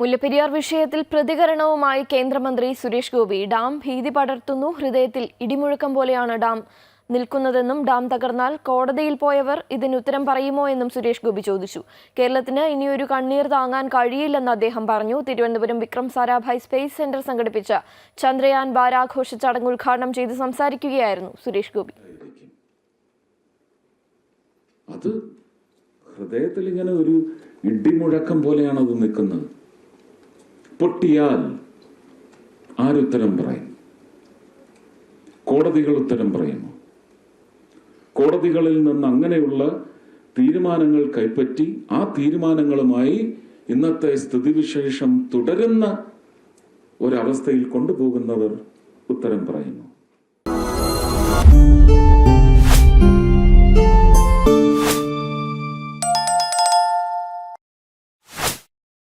മുല്ലപ്പെരിയാർ വിഷയത്തിൽ പ്രതികരണവുമായി കേന്ദ്രമന്ത്രി സുരേഷ് ഗോപി. ഡാം ഭീതി പടർത്തുന്നു. ഹൃദയത്തിൽ ഇടിമുഴക്കം പോലെയാണ് ഡാം നിൽക്കുന്നതെന്നും ഡാം തകർന്നാൽ കോടതിയിൽ പോയവർ ഇതിന് ഉത്തരം പറയുമോ എന്നും സുരേഷ് ഗോപി ചോദിച്ചു. കേരളത്തിന് ഇനിയൊരു കണ്ണീർ താങ്ങാൻ കഴിയില്ലെന്ന് അദ്ദേഹം പറഞ്ഞു. തിരുവനന്തപുരം വിക്രം സാരാഭായ് സ്പേസ് സെന്റർ സംഘടിപ്പിച്ച ചന്ദ്രയാൻ ബാരാഘോഷ ചടങ്ങ് ഉദ്ഘാടനം ചെയ്ത് സംസാരിക്കുകയായിരുന്നു സുരേഷ് ഗോപി. അത് ഹൃദയത്തിൽ ഇങ്ങനെ ഒരു ഇടിമുഴക്കം പോലെയാണ് അത് നിൽക്കുന്നത്. പൊട്ടിയാൽ ആരുത്തരം പറയും? കോടതികൾ ഉത്തരം പറയുമോ? കോടതികളിൽ നിന്ന് അങ്ങനെയുള്ള തീരുമാനങ്ങൾ കൈപ്പറ്റി ആ തീരുമാനങ്ങളുമായി ഇന്നത്തെ സ്ഥിതിവിശേഷം തുടരുന്ന ഒരവസ്ഥയിൽ കൊണ്ടുപോകുന്നവർ ഉത്തരം പറയുന്നു